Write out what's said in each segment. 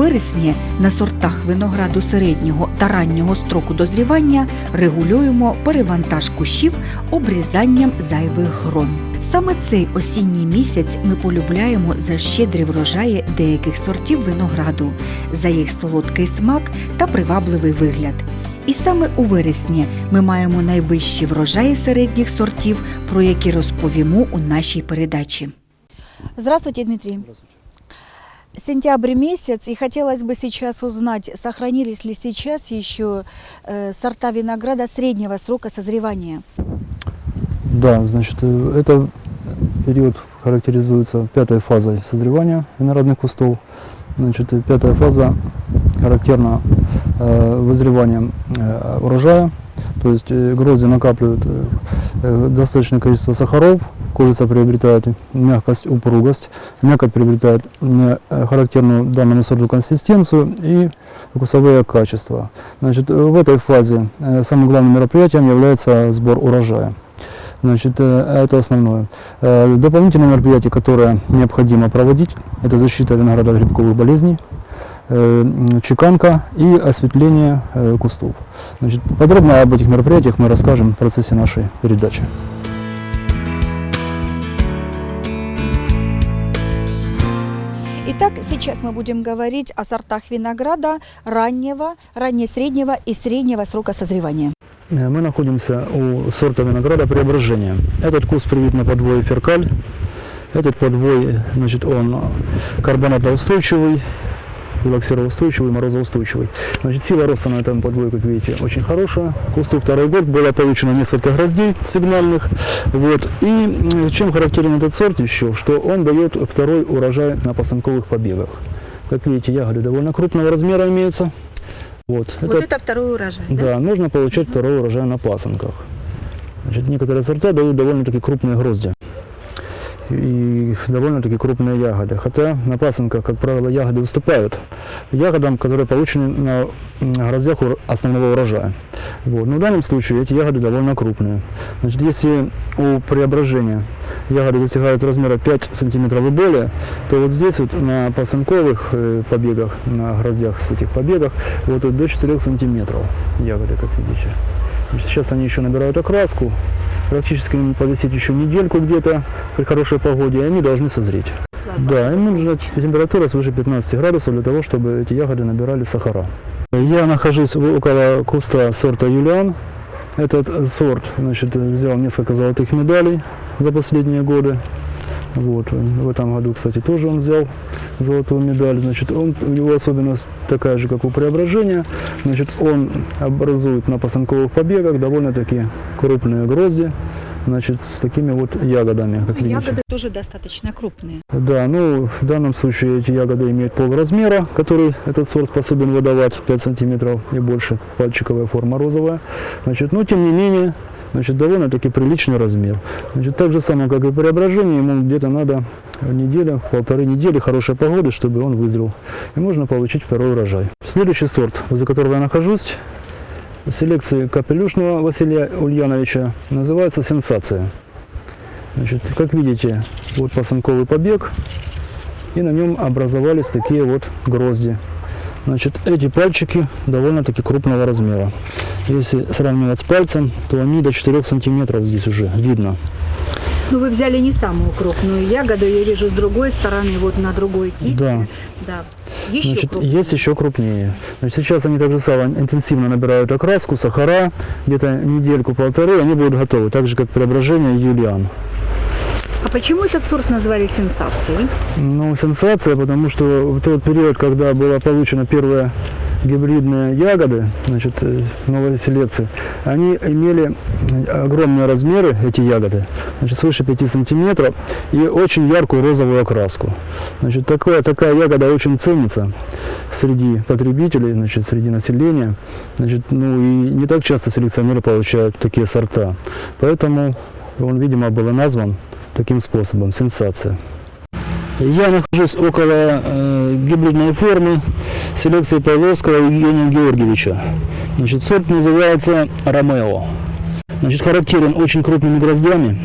Вересні на сортах винограду середнього та раннього строку дозрівання регулюємо перевантаж кущів обрізанням зайвих грон. Саме цей осінній місяць ми полюбляємо за щедрі врожаї деяких сортів винограду, за їх солодкий смак та привабливий вигляд. І саме у вересні ми маємо найвищі врожаї середніх сортів, про які розповімо у нашій передачі. Здравствуйте, Дмитрий. Сентябрь месяц, и хотелось бы сейчас узнать, сохранились ли сейчас еще э, сорта винограда среднего срока созревания. Да, значит, э, это период характеризуется пятой фазой созревания виноградных кустов. Значит, и пятая фаза характерна э, вызреванием э, урожая, то есть э, грозди накапливают э, э, достаточное количество сахаров, кожица приобретает мягкость, упругость, мякоть приобретает э, характерную данному сорту консистенцию и вкусовые качества. Значит, э, в этой фазе э, самым главным мероприятием является сбор урожая. Значит, э, это основное. Дополнительное мероприятие, которое необходимо проводить, это защита винограда от грибковых болезней, чеканка и осветление кустов. Значит, подробно об этих мероприятиях мы расскажем в процессе нашей передачи. Итак, сейчас мы будем говорить о сортах винограда раннего, ранне-среднего и среднего срока созревания. Э, Мы находимся у сорта винограда преображения. Этот куст привит на подвое феркаль. Этот подвой, значит, он карбонатоустойчивый, релаксироустойчивый, морозоустойчивый. Значит, сила роста на этом подвое, как видите, очень хорошая. Кусту второй год было получено несколько гроздей сигнальных. Вот. И м, чем характерен этот сорт еще, что он дает второй урожай на посынковых побегах. Как видите, ягоды довольно крупного размера имеются. Вот. Вот это второй урожай, Да, нужно получать второй урожай на пасынках. Значит, некоторые сорта дают довольно-таки крупные грозди и довольно-таки крупные ягоды. Хотя на пасынках, как правило, ягоды уступают ягодам, которые получены на гроздях основного урожая. Вот. Но в данном случае эти ягоды довольно крупные. Значит, если у преображения ягоды достигают размера 5 сантиметров и более, то вот здесь вот на пасынковых э, побегах, на гроздях с этих побегах, вот до 4 сантиметров ягоды, как видите. Сейчас они еще набирают окраску, практически им повисеть еще недельку где-то при хорошей погоде, и они должны созреть. Да, им нужна температура свыше 15 градусов для того, чтобы эти ягоды набирали сахара. Я нахожусь около куста сорта Юлиан. Этот сорт значит, взял несколько золотых медалей за последние годы. Вот. В этом году, кстати, тоже он взял золотую медаль. Значит, он, у него особенность такая же, как у преображения. Значит, он образует на посынковых побегах довольно-таки крупные грозди, значит, с такими вот ягодами, как видите. Ягоды тоже достаточно крупные. Да, ну в данном случае эти ягоды имеют полразмера, который этот сорт способен выдавать 5 сантиметров и больше, пальчиковая форма розовая. Значит, но тем не менее, значит, довольно-таки приличный размер. Значит, так же самое, как и преображение, ему где-то надо неделя, полторы недели хорошей погоды, чтобы он вызрел. И можно получить второй урожай. Следующий сорт, возле которого я нахожусь, селекции Капелюшного Василия Ульяновича, называется «Сенсация». Значит, как видите, вот посынковый побег, и на нем образовались такие вот грозди. Значит, эти пальчики довольно-таки крупного размера. Если сравнивать с пальцем, то они до 4 сантиметров здесь уже видно. Ну, вы взяли не самую крупную ягоду, я вижу с другой стороны, вот на другой кисти. Да. Да. Еще Значит, крупнее. есть еще крупнее. Значит, сейчас они также самое интенсивно набирают окраску, сахара, где-то недельку-полторы, они будут готовы, так же как преображение юлиан. Почему этот сорт назвали сенсацией? Ну, сенсация, потому что в тот период, когда была получена первая гибридные ягоды, значит, э, новой селекции, они имели огромные размеры, эти ягоды, значит, свыше 5 сантиметров, и очень яркую розовую окраску. Значит, такая, такая ягода очень ценится среди потребителей, значит, среди населения. Значит, ну и не так часто селекционеры получают такие сорта. Поэтому он, видимо, был назван таким способом, сенсация. Я нахожусь около э, гибридной формы селекции Павловского Евгения Георгиевича. Значит, сорт называется Ромео. Значит, характерен очень крупными гроздями,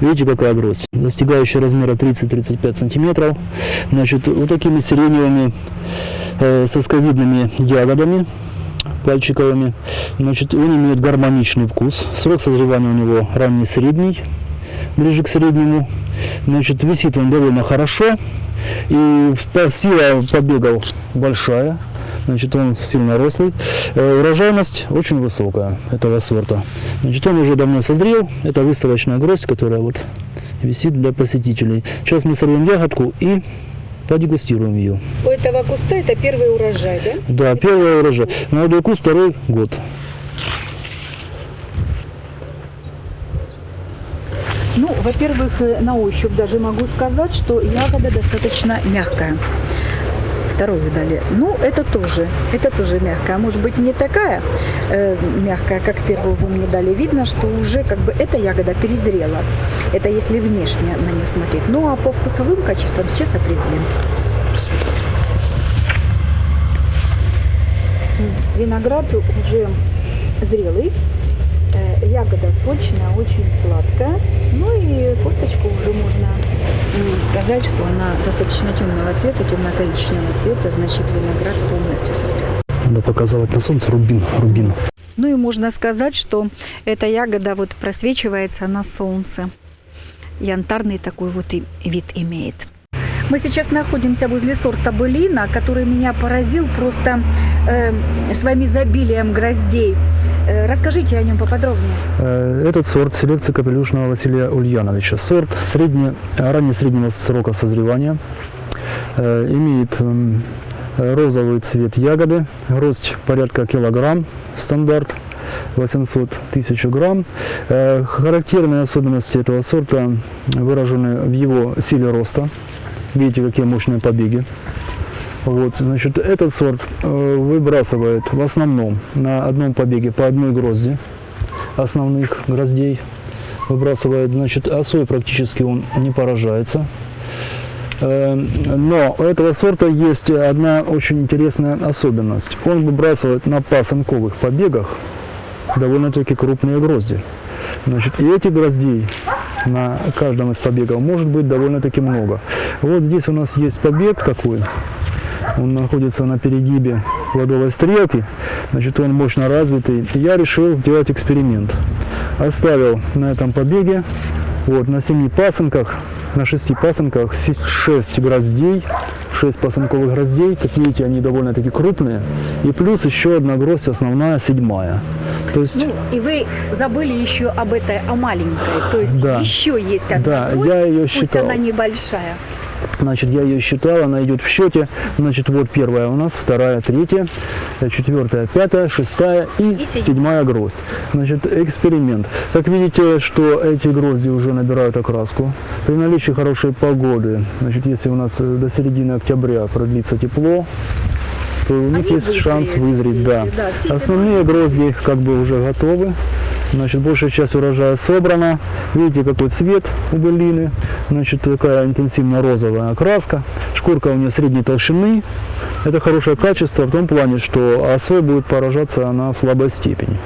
Видите, какая гроздь? Достигающая размера 30-35 сантиметров. Значит, вот такими сиреневыми э, сосковидными ягодами пальчиковыми. Значит, он имеет гармоничный вкус. Срок созревания у него ранний средний, ближе к среднему. Значит, висит он довольно хорошо. И сила побегов большая. Значит, он сильно рослый. Э, Урожайность очень высокая этого сорта. Значит, он уже давно созрел. Это выставочная гроздь, которая вот висит для посетителей. Сейчас мы сорвем ягодку и подегустируем ее. У этого куста это первый урожай, да? Да, первый урожай. Молодой куст второй год. Ну, во-первых, э, на ощупь даже могу сказать, что ягода достаточно мягкая. Вторую дали. Ну, это тоже, это тоже мягкая. Может быть, не такая э, мягкая, как первую вы мне дали. Видно, что уже как бы эта ягода перезрела. Это если внешне на нее смотреть. Ну, а по вкусовым качествам сейчас определим. Виноград уже зрелый. Ягода сочная, очень сладкая. Ну и косточку уже можно сказать, что она достаточно темного цвета, темно-коричневого цвета, значит виноград полностью созрел. Надо показывать на солнце рубин, рубин. Ну и можно сказать, что эта ягода вот просвечивается на солнце. Янтарный такой вот и вид имеет. Мы сейчас находимся возле сорта былина, который меня поразил просто э, своим изобилием гроздей. Э, расскажите о нем поподробнее. Э, Этот сорт селекции капелюшного Василия Ульяновича. Сорт средне, ранее среднего срока созревания. Э, Имеет розовый цвет ягоды, гроздь порядка килограмм, стандарт 800 тысяч грамм. Характерные особенности этого сорта выражены в его силе роста. Видите, какие мощные побеги. Вот, значит, этот сорт э, выбрасывает в основном на одном побеге по одной грозди основных гроздей. Выбрасывает, значит, осой практически он не поражается. Э, Но у этого сорта есть одна очень интересная особенность. Он выбрасывает на пасынковых побегах довольно-таки крупные грозди. Значит, и этих гроздей на каждом из побегов может быть довольно-таки много. Вот здесь у нас есть побег такой. Он находится на перегибе плодовой стрелки. Значит, он мощно развитый. Я решил сделать эксперимент. Оставил на этом побеге, вот, на семи пасынках, на шести пасынках 6 гроздей, 6 пасынковых гроздей. Как видите, они довольно-таки крупные. И плюс еще одна гроздь, основная, седьмая. То есть, Ну, и вы забыли еще об этой, о маленькой. То есть Да. еще есть одна Да, гроздь, я ее пусть считал. она небольшая. Значит, я ее считал, она идет в счете. Значит, вот первая у нас, вторая, третья, четвертая, пятая, шестая и, И седьмая. гроздь. Значит, эксперимент. Как видите, что эти грозди уже набирают окраску. При наличии хорошей погоды, значит, если у нас э, до середины октября продлится тепло, то у них Они есть шанс вызреют, вызреть, все да. да, Основные грозди как бы уже готовы. Значит, большая часть урожая собрана. Видите, какой цвет у былины. Значит, такая интенсивно розовая окраска. Шкурка у нее средней толщины. Это хорошее качество в том плане, что осой будет поражаться она в слабой степени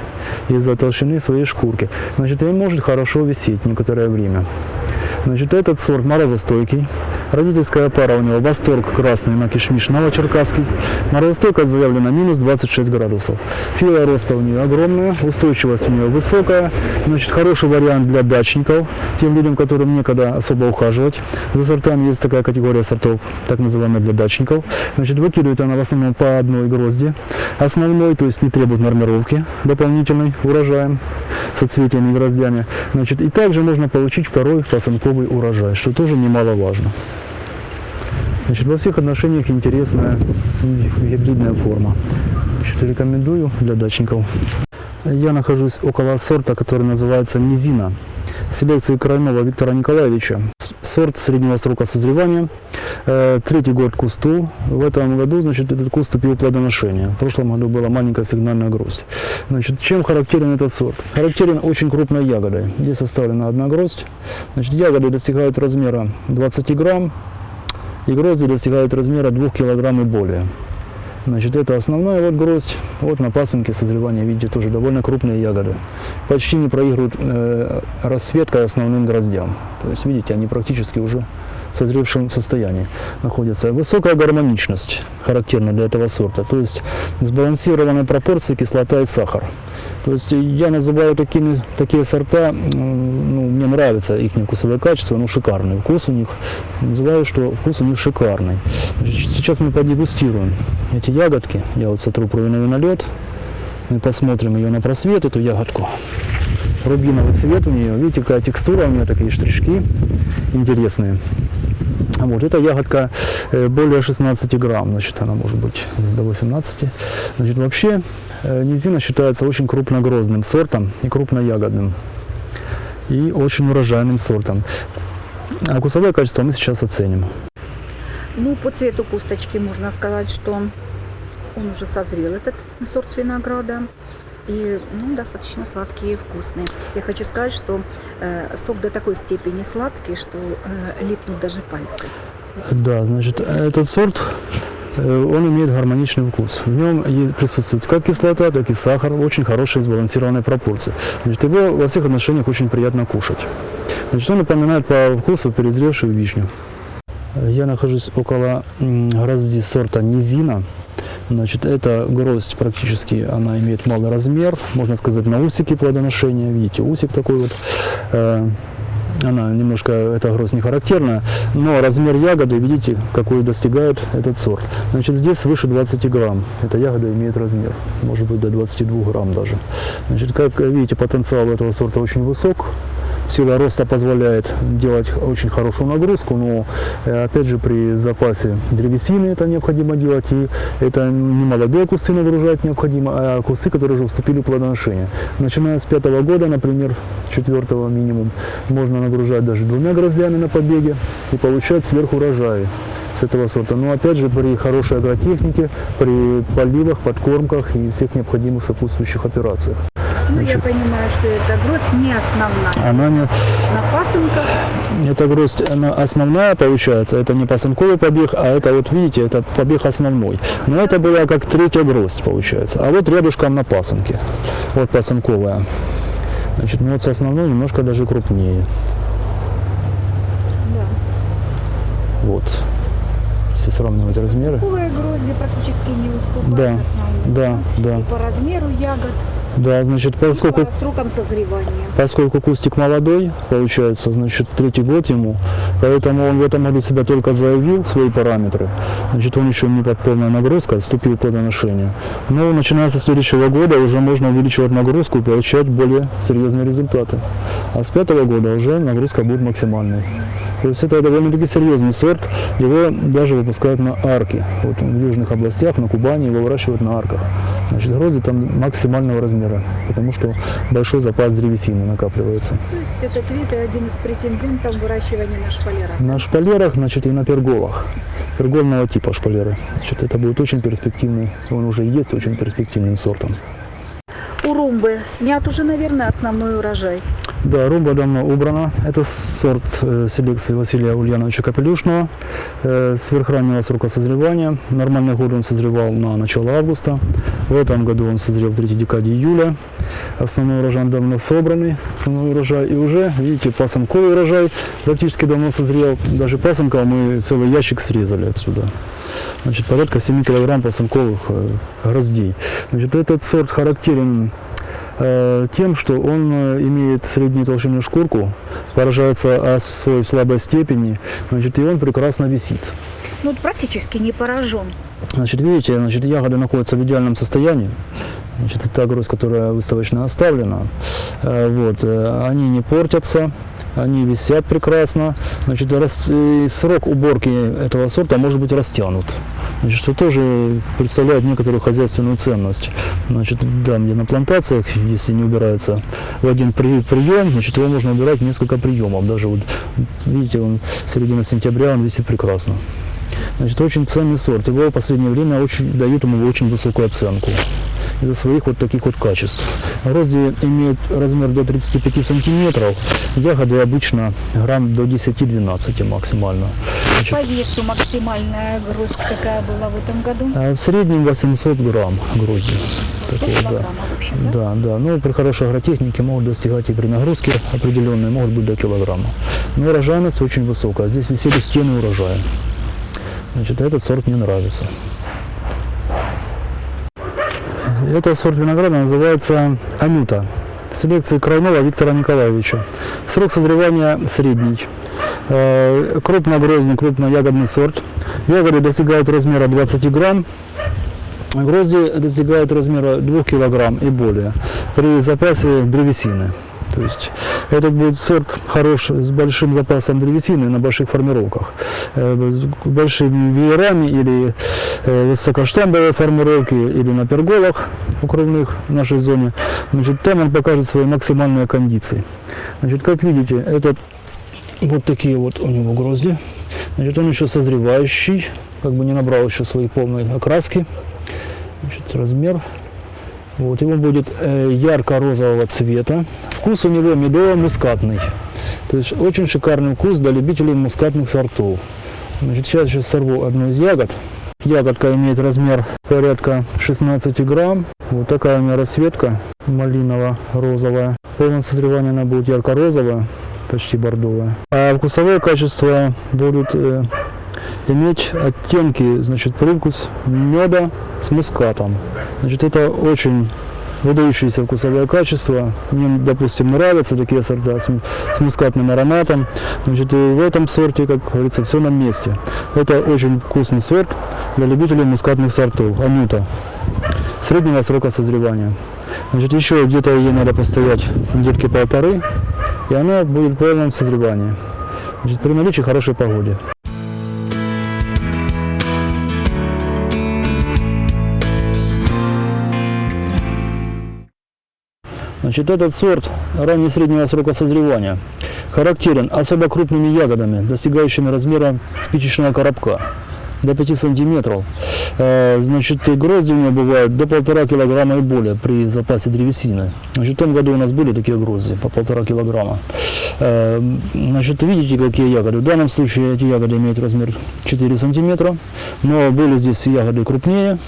из-за толщины своей шкурки. Значит, и может хорошо висеть некоторое время. Значит, этот сорт морозостойкий. Родительская пара у него восторг красный на кишмиш новочеркасский. Морозостойкость заявлена минус 26 градусов. Сила роста у нее огромная, устойчивость у нее высокая. Значит, хороший вариант для дачников, тем людям, которым некогда особо ухаживать. За сортами есть такая категория сортов, так называемая для дачников. Значит, выкидывает она в основном по одной грозди. Основной, то есть не требует нормировки дополнительной урожаем соцветиями и гроздями. Значит, и также можно получить второй пасынковый урожай, что тоже немаловажно. Значит, во всех отношениях интересная гибридная форма. Значит, рекомендую для дачников. Я нахожусь около сорта, который называется Низина. Селекции Крайнова Виктора Николаевича. Сорт среднего срока созревания. Э, Третий год кусту. В этом году, значит, этот куст вступил плодоношение. В прошлом году была маленькая сигнальная гроздь. Значит, чем характерен этот сорт? Характерен очень крупной ягодой. Здесь составлена одна гроздь. Значит, ягоды достигают размера 20 грамм, и грозди достигают размера 2 килограмм и более. Значит, это основная вот гроздь. Вот на пасынке созревания, видите, тоже довольно крупные ягоды. Почти не проигрывают э, расцветкой основным гроздям. То есть, видите, они практически уже в созревшем состоянии находятся. Высокая гармоничность характерна для этого сорта. То есть сбалансированные пропорции кислота и сахар. То есть я называю такими, такие сорта, мне нравится их вкусовое качество, ну, шикарный вкус у них. Называю, что вкус у них шикарный. Сейчас мы подегустируем эти ягодки. Я вот сотру провиновый налет. Мы посмотрим ее на просвет, эту ягодку. Рубиновый цвет у нее. Видите, какая текстура у нее, такие штришки интересные. Вот, эта ягодка э, более 16 грамм, значит, она может быть до 18. Значит, вообще э, низина считается очень крупногрозным сортом и крупноягодным. И очень урожайным сортом. А вкусовое качество мы сейчас оценим. Ну, по цвету кусточки можно сказать, что он уже созрел, этот сорт винограда. И ну, достаточно сладкий и вкусный. Я хочу сказать, что э, сок до такой степени сладкий, что э, липнут даже пальцы. Да, значит, этот сорт, он имеет гармоничный вкус. В нем присутствует как кислота, так и сахар, очень хорошие сбалансированные пропорции. Значит, его во всех отношениях очень приятно кушать. Значит, он напоминает по вкусу перезревшую вишню. Я нахожусь около грозди сорта Низина. Значит, эта гроздь практически, она имеет малый размер, можно сказать, на усике плодоношения. Видите, усик такой вот. Она немножко, эта гроздь не характерна, но размер ягоды, видите, какой достигает этот сорт. Значит, здесь свыше 20 грамм. Эта ягода имеет размер, может быть, до 22 грамм даже. Значит, как видите, потенциал этого сорта очень высок. Сила роста позволяет делать очень хорошую нагрузку, но э, опять же при запасе древесины это необходимо делать, и это не молодые кусты нагружать необходимо, а кусты, которые уже вступили в плодоношение. Начиная с пятого года, например, четвертого минимум, можно нагружать даже двумя гроздями на побеге и получать сверхурожаи с этого сорта. Но опять же при хорошей агротехнике, при поливах, подкормках и всех необходимых сопутствующих операциях. Ну, я понимаю, что эта гроздь не основная. Она не, На пасынках Эта гроздь она основная получается, это не пасынковый побег, а это вот видите, это побег основной. Но это была как третья гроздь получается. А вот рядышком на пасынке, вот пасынковая. Значит, ну вот с основной немножко даже крупнее. Вот. Если сравнивать размеры. пасынковые грозди практически не уступают Да, основным. Да, да, И по размеру ягод, да, значит, поскольку по срокам созревания. Поскольку кустик молодой, получается, значит, третий год ему, поэтому он в этом году себя только заявил, свои параметры, значит, он еще не под полной нагрузкой, вступил в плодоношение. Но начиная со следующего года уже можно увеличивать нагрузку и получать более серьезные результаты. А с пятого года уже нагрузка будет максимальной. То есть это довольно-таки серьезный сорт, его даже выпускают на арке. Вот в южных областях, на Кубани его выращивают на арках. Значит, грозди там максимального размера, потому что большой запас древесины накапливается. То есть этот вид один из претендентов выращивания на шпалерах. На шпалерах, значит, и на перголах. Пергольного типа шпалеры. Значит, это будет очень перспективный, он уже есть очень перспективным сортом. У румбы снят уже, наверное, основной урожай. Да, румба давно убрана. Это сорт э, селекции Василия Ульяновича Капелюшного. Э, сверхраннего срока созревания. Нормальный год он созревал на начало августа. В этом году он созрел в третьей декаде июля. Основной урожай давно собранный, основной урожай. И уже, видите, пасынковый урожай практически давно созрел. Даже пасынков мы целый ящик срезали отсюда. Значит, порядка 7 килограмм пасынковых э, гроздей. Значит, этот сорт характерен тем, что он э, имеет среднюю толщину шкурку, поражается осой в слабой степени, значит, и он прекрасно висит. Ну, практически не поражен. Значит, видите, значит, ягоды находятся в идеальном состоянии. Значит, это та гроздь, которая выставочно оставлена. Э, Вот, э, они не портятся, они висят прекрасно. Значит, рас- и срок уборки этого сорта может быть растянут. Значит, что тоже представляет некоторую хозяйственную ценность. Значит, да, где на плантациях, если не убирается в один при- прием, значит, его можно убирать несколько приемов. Даже вот, видите, он середина сентября, он висит прекрасно. Значит, очень ценный сорт. Его в последнее время очень, дают ему очень высокую оценку. Из-за своих вот таких вот качеств. Грозди имеют размер до 35 сантиметров, ягоды обычно грамм до 10-12 максимально. Значит, По весу максимальная гроздь какая была в этом году? а в среднем 800 грамм грозди. Такие, да. Общем, да? Да, да. Ну, при хорошей агротехнике могут достигать и при нагрузке определенные, могут быть до килограмма. Но урожайность очень высокая. Здесь висели стены урожая. Значит, этот сорт мне нравится. Этот сорт винограда называется Анюта. Селекции Крайнова Виктора Николаевича. Срок созревания средний. Э, Крупногроздный, крупноягодный сорт. Ягоды достигают размера 20 грамм. Грозди достигают размера 2 килограмм и более при запасе древесины. То есть этот будет сорт хорош с большим запасом древесины на больших формировках. Э, С большими веерами или э, высокоштамбовые формировки или на перголах укрывных в нашей зоне. Значит, там он покажет свои максимальные кондиции. Значит, как видите, этот вот такие вот у него грозди. Значит, он еще созревающий, как бы не набрал еще своей полной окраски. Значит, размер. Вот, его будет э, ярко-розового цвета. Вкус у него медово-мускатный. То есть очень шикарный вкус для любителей мускатных сортов. Значит, сейчас, сейчас сорву одну из ягод. Ягодка имеет размер порядка 16 грамм. Вот такая у меня расцветка малиново-розовая. В полном созревании она будет ярко-розовая, почти бордовая. А вкусовое качество будут э, иметь оттенки, значит, привкус меда с мускатом. Значит, это очень выдающееся вкусовое качество. Мне, допустим, нравятся такие сорта с, с мускатным ароматом. Значит, и в этом сорте, как говорится, все на месте. Это очень вкусный сорт для любителей мускатных сортов. Анюта. Среднего срока созревания. Значит, еще где-то ей надо постоять недельки полторы, и она будет в полном созревании. Значит, при наличии хорошей погоды. Значит, этот сорт ранее среднего срока созревания характерен особо крупными ягодами, достигающими размера спичечного коробка до 5 сантиметров. Э, Значит, грозди у него бывают до полтора килограмма и более при запасе древесины. Значит, в том году у нас были такие грозди по полтора килограмма. Э, Значит, видите, какие ягоды. В данном случае эти ягоды имеют размер 4 сантиметра, но были здесь ягоды крупнее.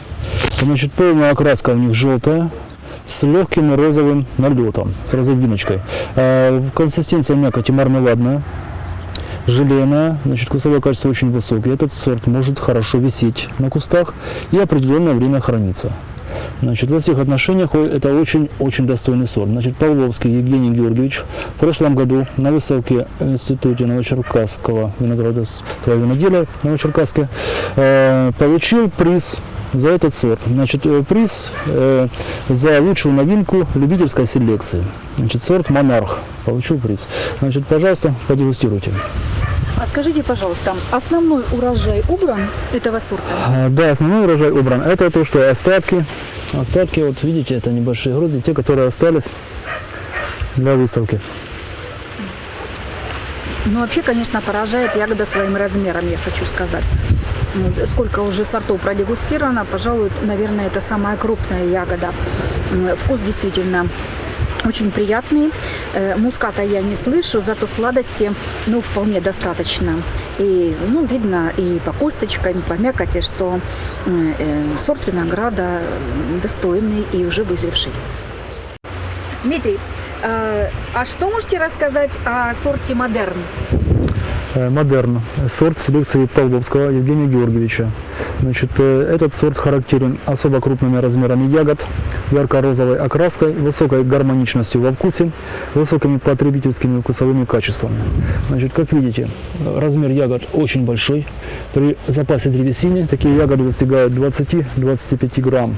Значит, полная окраска у них желтая, с легким розовым налетом, с розовиночкой. Э, Консистенция мякоти мармеладная, желейная, значит, вкусовое качество очень высокое. Этот сорт может хорошо висеть на кустах и определенное время храниться. Значит, во всех отношениях это очень-очень достойный сорт. Значит, Павловский Евгений Георгиевич в прошлом году на выставке в Институте Новочеркасского виноградарства и виноделия Новочеркасске э, получил приз за этот сорт. Значит, э, приз э, за лучшую новинку любительской селекции. Значит, сорт Монарх получил приз. Значит, пожалуйста, подегустируйте. А скажите, пожалуйста, основной урожай убран этого сорта? А, Да, основной урожай убран. Это то, что остатки. Остатки, вот видите, это небольшие грозди, те, которые остались для выставки. Ну, вообще, конечно, поражает ягода своим размером, я хочу сказать. Сколько уже сортов продегустировано, пожалуй, наверное, это самая крупная ягода. Вкус действительно очень приятный. Э, Муската я не слышу, зато сладости, ну, вполне достаточно. И, ну, видно и по косточкам, и по мякоти, что э, сорт винограда достойный и уже вызревший. Дмитрий, э, а что можете рассказать о сорте «Модерн»? Э, Модерн. Сорт селекции Павловского Евгения Георгиевича. Значит, э, этот сорт характерен особо крупными размерами ягод, ярко-розовой окраской, высокой гармоничностью во вкусе, высокими потребительскими вкусовыми качествами. Значит, как видите, э, размер ягод очень большой. При запасе древесины такие ягоды достигают 20-25 грамм.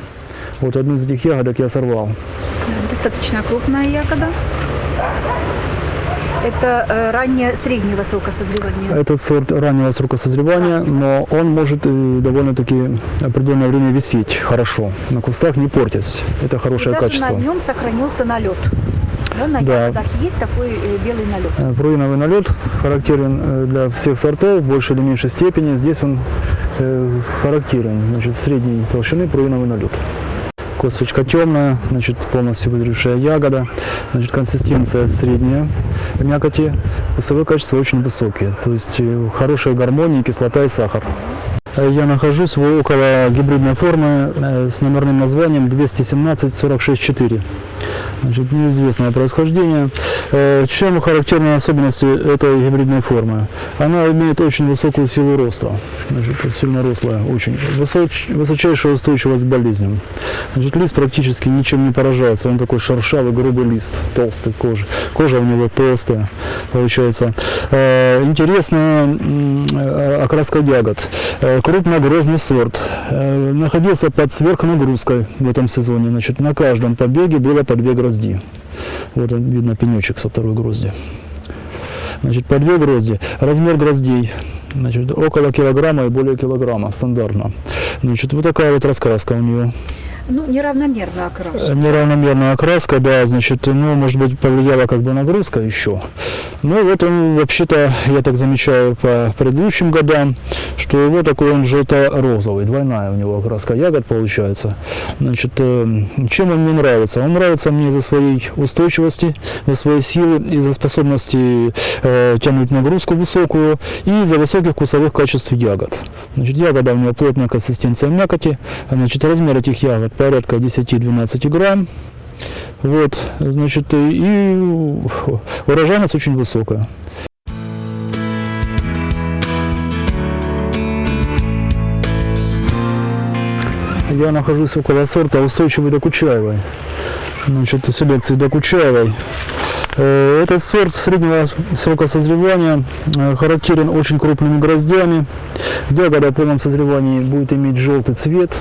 Вот одну из этих ягодок я сорвал. Достаточно крупная ягода. Это э, ранее среднего срока созревания. Этот сорт раннего срока созревания, но он может э, довольно-таки определенное время висеть хорошо. На кустах не портясь. Это И хорошее даже качество. на нем сохранился налет. Да, на Да. ягодах есть такой э, белый налет. Пруиновый налет характерен для всех сортов в большей или меньшей степени. Здесь он характерен, значит, средней толщины пруиновый налет. Косточка темная, значит, полностью вызревшая ягода, значит, консистенция средняя мякоти, вкусовые качества очень высокие, то есть э, хорошая гармония, кислота и сахар. Э, Я нахожусь в- около гибридной формы э, с номерным названием 217-46-4. Значит, неизвестное происхождение. Э, Чем характерна особенность этой гибридной формы? Она имеет очень высокую силу роста. Значит, сильно рослая, очень. Высоч- высочайшая устойчивость к болезням. Значит, лист практически ничем не поражается. Он такой шершавый, грубый лист, толстый кожа. Кожа у него толстая, получается. Э, Интересная окраска ягод. Э, Крупногрозный сорт. Находился под сверхнагрузкой в этом сезоне. Значит, на каждом побеге было по две грозди. Вот видно пенечек со второй грозди. Значит, по две грозди. Размер гроздей значит, около килограмма и более килограмма стандартно. Значит, вот такая вот раскраска у нее. Ну, неравномерно Э, окрашен. Неравномерная окраска, да, значит, ну, может быть, повлияла как бы нагрузка еще. Ну, вот он, вообще-то, я так замечаю по предыдущим годам, что его такой он желто-розовый, двойная у него окраска ягод получается. Значит, э, чем он мне нравится? Он нравится мне за своей устойчивости, за своей силы и за способности э, тянуть нагрузку высокую и за высоких вкусовых качеств ягод. Значит, ягода у него плотная консистенция мякоти, значит, размер этих ягод порядка 10-12 грамм. Вот, значит, и урожайность очень высокая. Я нахожусь около сорта устойчивой докучаевой. Значит, селекции докучаевой. Э, Этот сорт среднего срока созревания э, характерен очень крупными гроздями. Ягода в полном созревании будет иметь желтый цвет.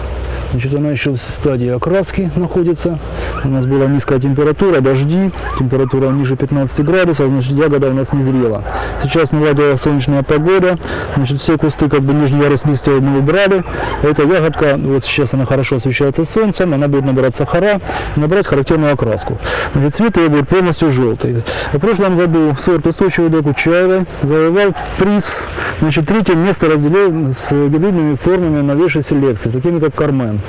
Значит, она еще в стадии окраски находится. У нас была низкая температура, дожди, температура ниже 15 градусов, значит, ягода у нас не зрела. Сейчас наладила солнечная погода, значит, все кусты, как бы нижний ярус листья мы убрали. Эта ягодка, вот сейчас она хорошо освещается солнцем, она будет набирать сахара, и набирать характерную окраску. Значит, цвет ее будет полностью желтый. В прошлом году сорт устойчивый до Кучаевой завоевал приз, значит, третье место разделил с гибридными формами новейшей селекции, такими как Кармен.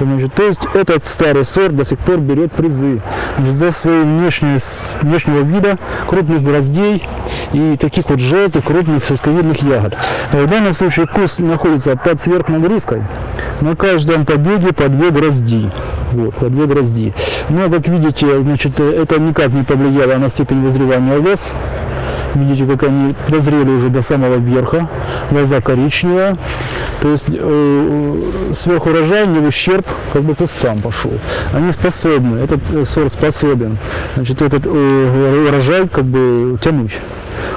Значит, то есть этот старый сорт до сих пор берет призы значит, за свои внешние, внешнего вида, крупных гроздей и таких вот желтых, крупных сосковидных ягод. В данном случае куст находится под сверхнагрузкой. На каждом побеге по две грозди. Вот, по две грозди. Но, как видите, значит, э, это никак не повлияло на степень вызревания лоз. Видите, как они дозрели уже до самого верха. Глаза коричневые. То есть э, сверхурожай не в ущерб как бы кустам пошел. Они способны, этот э, сорт способен, значит, этот э, урожай как бы тянуть.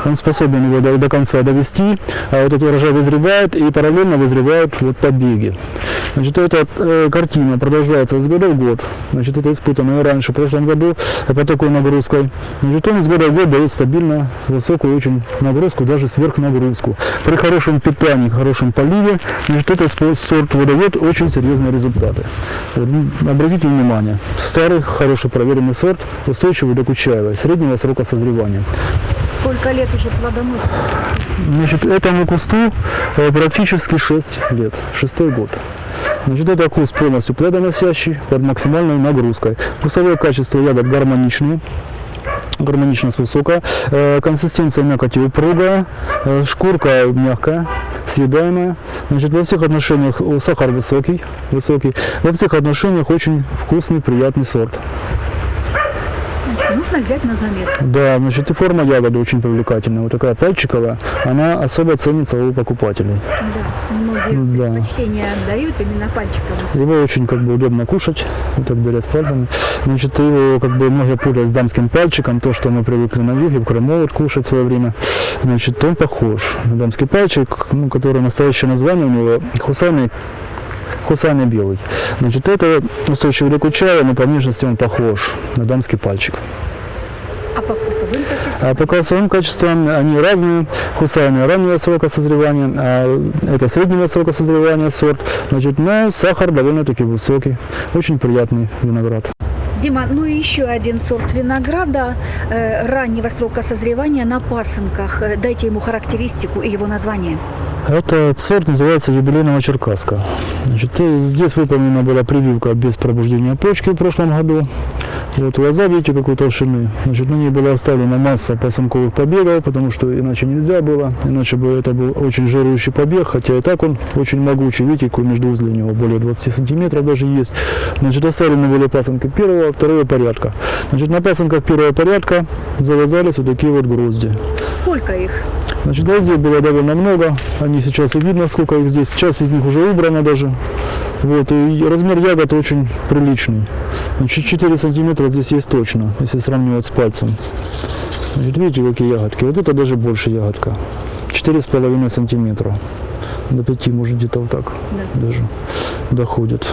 Он способен его до, до конца довести, а этот урожай вызревает и параллельно вызревают вот побеги. Значит, эта э, картина продолжается с года в год. Значит, это испытано раньше, в прошлом году, по такой нагрузкой. Значит, он из года в год дает стабильно высокую очень нагрузку, даже сверхнагрузку. При хорошем питании, хорошем поливе, значит, этот сорт выдает очень серьезные результаты. Вот, обратите внимание, старый, хороший проверенный сорт, устойчивый до Кучаевой, среднего срока созревания. Сколько лет уже плодоносит? Значит, этому кусту э, практически 6 лет, шестой год. Значит, это куст полностью плодоносящий, под максимальной нагрузкой. Вкусовое качество ягод гармоничные, гармоничность высокая, э, консистенция мякоти упругая, э, шкурка мягкая, съедаемая. Значит, во всех отношениях сахар высокий, высокий. Во всех отношениях очень вкусный, приятный сорт. Нужно взять на заметку. Да, значит, и форма ягоды очень привлекательная. Вот такая пальчиковая, она особо ценится у покупателей. Да, многие Да. предпочтение отдают именно пальчиковым. Его очень как бы удобно кушать, вот так беря с пальцами. Значит, его как бы многие путают с дамским пальчиком, то, что мы привыкли на юге, в Крыму вот кушать в свое время. Значит, он похож на дамский пальчик, ну, который настоящее название у него хусарный хусарный белый. Значит, это устойчивый к чая, но по внешности он похож на дамский пальчик. А по вкусовым качествам? А по вкусовым качествам они разные. Хусайны раннего срока созревания, а это среднего срока созревания сорт. Значит, но сахар довольно-таки высокий. Очень приятный виноград. Дима, ну и еще один сорт винограда э, раннего срока созревания на пасынках. Э, Дайте ему характеристику и его название. Этот сорт называется юбилейного черкаска. Значит, здесь выполнена была прививка без пробуждения почки в прошлом году. Вот лоза, видите, какой толщины. Значит, на ней была оставлена масса посымковых побегов, потому что иначе нельзя было. Иначе бы это был очень жирующий побег, хотя и так он очень могучий. Видите, какой междуузлый у него более 20 сантиметров даже есть. Значит, оставлены были пасынки первого, второго порядка. Значит, на пасынках первого порядка завязались вот такие вот грозди. Сколько их? Значит, гвоздей было довольно много. Они сейчас и видно, сколько их здесь. Часть из них уже убрана даже. Вот, и размер ягод очень приличный. Значит, 4 сантиметра здесь есть точно, если сравнивать с пальцем. Значит, видите, какие ягодки? Вот это даже больше ягодка. 4,5 сантиметра. До 5, может, где-то вот так даже доходит.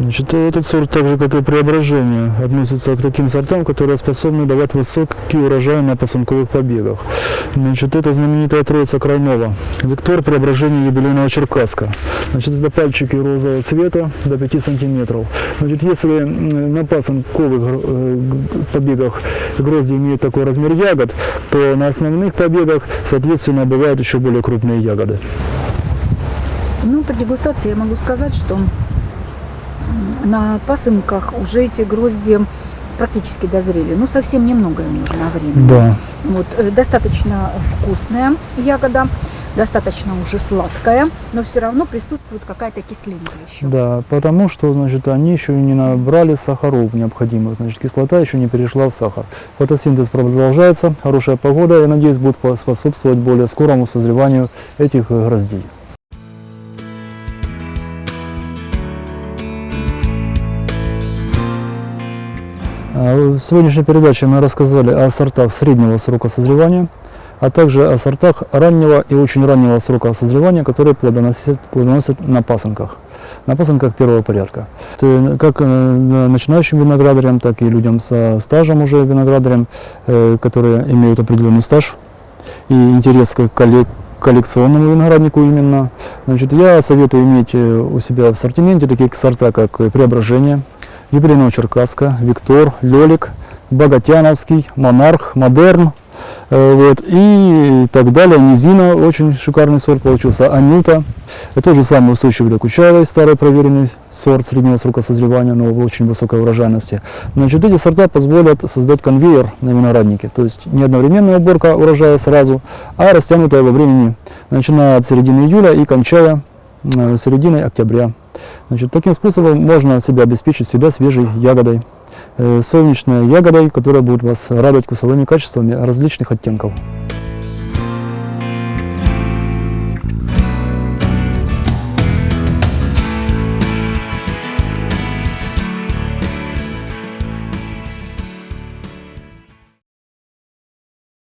Значит, этот сорт, так же как и преображение, относится к таким сортам, которые способны давать высокий урожай на посынковых побегах. Значит, это знаменитая троица Крайнова. Виктор преображение юбилейного Черкаска. Значит, это пальчики розового цвета до 5 сантиметров. Значит, если на пасынковых э, побегах грозди имеют такой размер ягод, то на основных побегах, соответственно, бывают еще более крупные ягоды. Ну, по дегустации я могу сказать, что на пасынках уже эти грозди практически дозрели. Ну, совсем немного им нужно времени. Да. Вот, э, достаточно вкусная ягода, достаточно уже сладкая, но все равно присутствует какая-то кислинка еще. Да, потому что, значит, они еще не набрали сахаров необходимых, значит, кислота еще не перешла в сахар. Фотосинтез продолжается, хорошая погода, я надеюсь, будет способствовать более скорому созреванию этих гроздей. В сегодняшней передаче мы рассказали о сортах среднего срока созревания, а также о сортах раннего и очень раннего срока созревания, которые плодоносят, плодоносят на пасынках, на пасынках первого порядка. Это Как э, начинающим виноградарям, так и людям со стажем уже виноградарям, э, которые имеют определенный стаж и интерес к коллег коллекционному винограднику именно. Значит, я советую иметь э, у себя в ассортименте такие сорта, как э, Преображение, Юбилейного Черкаска, Виктор, Лелик, Богатяновский, Монарх, Модерн, э, вот, и так далее. Низина, очень шикарный сорт получился, Анюта. Это тоже самый устойчивый для Кучаевой, старый проверенный сорт среднего срока созревания, но очень высокой урожайности. Значит, эти сорта позволят создать конвейер на винограднике, то есть не одновременная уборка урожая сразу, а растянутая во времени, начиная от середины июля и кончая э, серединой октября. Значит, таким способом можно себя обеспечить всегда свежей ягодой, э, солнечной ягодой, которая будет вас радовать вкусовыми качествами различных оттенков.